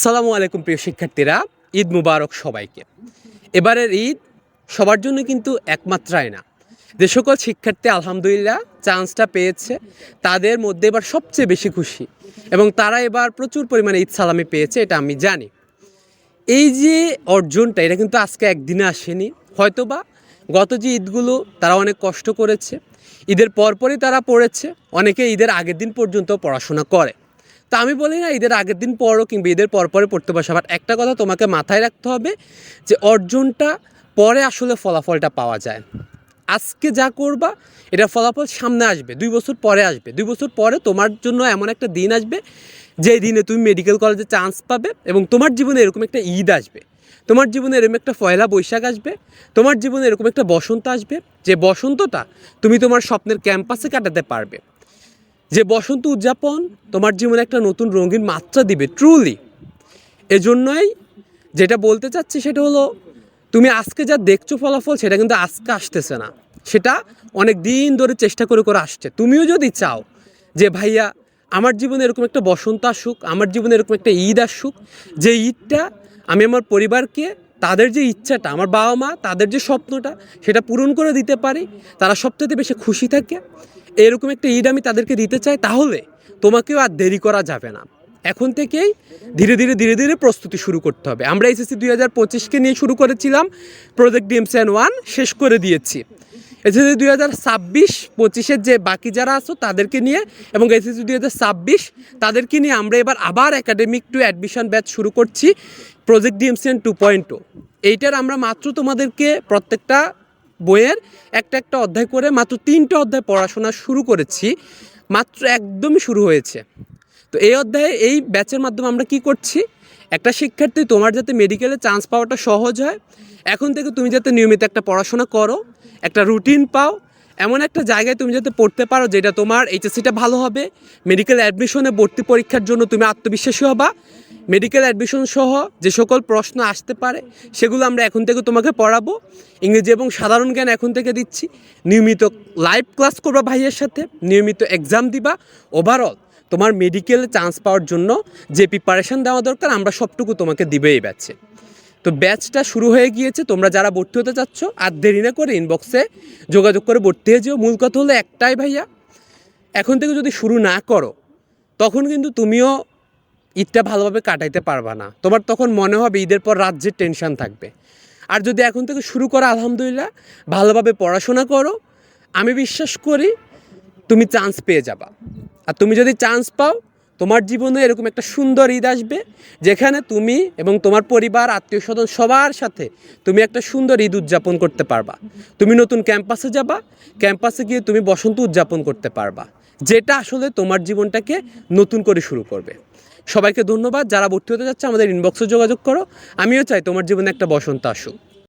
আসসালামু আলাইকুম প্রিয় শিক্ষার্থীরা, ঈদ মুবারক সবাইকে। এবারের ঈদ সবার জন্য কিন্তু একমাত্রায় না। যে সকল শিক্ষার্থী আলহামদুলিল্লাহ চান্সটা পেয়েছে, তাদের মধ্যে এবার সবচেয়ে বেশি খুশি এবং তারা এবার প্রচুর পরিমাণে ঈদ সালামি পেয়েছে, এটা আমি জানি। এই যে অর্জনটা, এটা কিন্তু আজকে একদিনে আসেনি। হয়তোবা গত যে ঈদগুলো তারা অনেক কষ্ট করেছে, ঈদের পরপরই তারা পড়েছে, অনেকে ঈদের আগের দিন পর্যন্ত পড়াশোনা করে। তা আমি বলি না, ঈদের আগের দিন পড়ো কিংবা ঈদের পরপরে পড়তে বসে। বাট একটা কথা তোমাকে মাথায় রাখতে হবে যে অর্জনটা পরে আসলে ফলাফলটা পাওয়া যায়। আজকে যা করবা, এটা ফলাফল সামনে আসবে, দুই বছর পরে আসবে। দুই বছর পরে তোমার জন্য এমন একটা দিন আসবে, যে দিনে তুমি মেডিকেল কলেজে চান্স পাবে এবং তোমার জীবনে এরকম একটা ঈদ আসবে। তোমার জীবনে এরকম একটা পয়লা বৈশাখ আসবে, তোমার জীবনে এরকম একটা বসন্ত আসবে। যে বসন্তটা তুমি তোমার স্বপ্নের ক্যাম্পাসে কাটাতে পারবে। যে বসন্ত উদযাপন তোমার জীবনে একটা নতুন রঙিন মাত্রা দিবে ট্রুলি এজন্যই যেটা বলতে চাচ্ছি সেটা হলো, তুমি আজকে যা দেখছ ফলাফল, সেটা কিন্তু আজকে আসতেছে না। সেটা অনেক দিন ধরে চেষ্টা করে করে আসছে। তুমিও যদি চাও যে, ভাইয়া, আমার জীবনে এরকম একটা বসন্ত আসুক, আমার জীবনে এরকম একটা ঈদ আসুক, যে ঈদটা আমি আমার পরিবারকে, তাদের যে ইচ্ছাটা, আমার বাবা মা, তাদের যে স্বপ্নটা, সেটা পূরণ করে দিতে পারি, তারা সবথেকে বেশি খুশি থাকে। এরকম একটা ঈদ আমি তাদেরকে দিতে চাই, তাহলে তোমাকেও আর দেরি করা যাবে না। এখন থেকেই ধীরে ধীরে ধীরে ধীরে প্রস্তুতি শুরু করতে হবে। আমরা এসএসসি দুই হাজার পঁচিশকে নিয়ে শুরু করেছিলাম প্রজেক্ট ডিএমসিএন ওয়ান শেষ করে দিয়েছি। এসএসসি দুই হাজার ছাব্বিশ পঁচিশের যে বাকি যারা আছো তাদেরকে নিয়ে এবং এসএসসি দুই হাজার ছাব্বিশ তাদেরকে নিয়ে আমরা এবার আবার একাডেমিক টু অ্যাডমিশন ব্যাচ শুরু করছি project DMCN two point two এইটার আমরা মাত্র তোমাদেরকে প্রত্যেকটা বইয়ের একটা একটা অধ্যায় করে মাত্র তিনটে অধ্যায় পড়াশোনা শুরু করেছি। মাত্র একদমই শুরু হয়েছে। তো এই অধ্যায়ে, এই ব্যাচের মাধ্যমে আমরা কি করছি? একটা শিক্ষার্থী তোমার যাতে মেডিকেলে চান্স পাওয়াটা সহজ হয়, এখন থেকে তুমি যাতে নিয়মিত একটা পড়াশোনা করো, একটা রুটিন পাও, এমন একটা জায়গায় তুমি যাতে পড়তে পারো যেটা তোমার এইচএসসিটা ভালো হবে মেডিকেল অ্যাডমিশনে ভর্তি পরীক্ষার জন্য তুমি আত্মবিশ্বাসী হবা মেডিকেল অ্যাডমিশন সহ যে সকল প্রশ্ন আসতে পারে, সেগুলো আমরা এখন থেকে তোমাকে পড়াবো। ইংরেজি এবং সাধারণ জ্ঞান এখন থেকে দিচ্ছি। নিয়মিত লাইভ ক্লাস করবা ভাইয়ের সাথে, নিয়মিত এক্সাম দিবা। ওভারঅল তোমার মেডিকেলে চান্স পাওয়ার জন্য যে প্রিপারেশন দেওয়া দরকার, আমরা সবটুকু তোমাকে দিবে এই ব্যাচে তো ব্যাচটা শুরু হয়ে গিয়েছে, তোমরা যারা ভর্তি হতে চাচ্ছ, আর দেরি না করে ইনবক্সে যোগাযোগ করে ভর্তি হয়ে যেও। মূল কথা হলো একটাই ভাইয়া, এখন থেকে যদি শুরু না করো, তখন কিন্তু তুমিও ঈদটা ভালোভাবে কাটাইতে পারবা না। তোমার তখন মনে হবে ঈদের পর রাজ্যের টেনশন থাকবে। আর যদি এখন থেকে শুরু করো, আলহামদুলিল্লাহ, ভালোভাবে পড়াশোনা করো, আমি বিশ্বাস করি তুমি চান্স পেয়ে যাবা। আর তুমি যদি চান্স পাও, তোমার জীবনে এরকম একটা সুন্দর ঈদ আসবে, যেখানে তুমি এবং তোমার পরিবার আত্মীয় স্বজন সবার সাথে তুমি একটা সুন্দর ঈদ উদযাপন করতে পারবা। তুমি নতুন ক্যাম্পাসে যাবা ক্যাম্পাসে গিয়ে তুমি বসন্ত উদযাপন করতে পারবা। যেটা আসলে তোমার জীবনটাকে নতুন করে শুরু করবে। সবাইকে ধন্যবাদ। যারা ভর্তি হতে যাচ্ছে, আমাদের ইনবক্সে যোগাযোগ করো। আমিও চাই তোমার জীবনে একটা বসন্ত আসুক।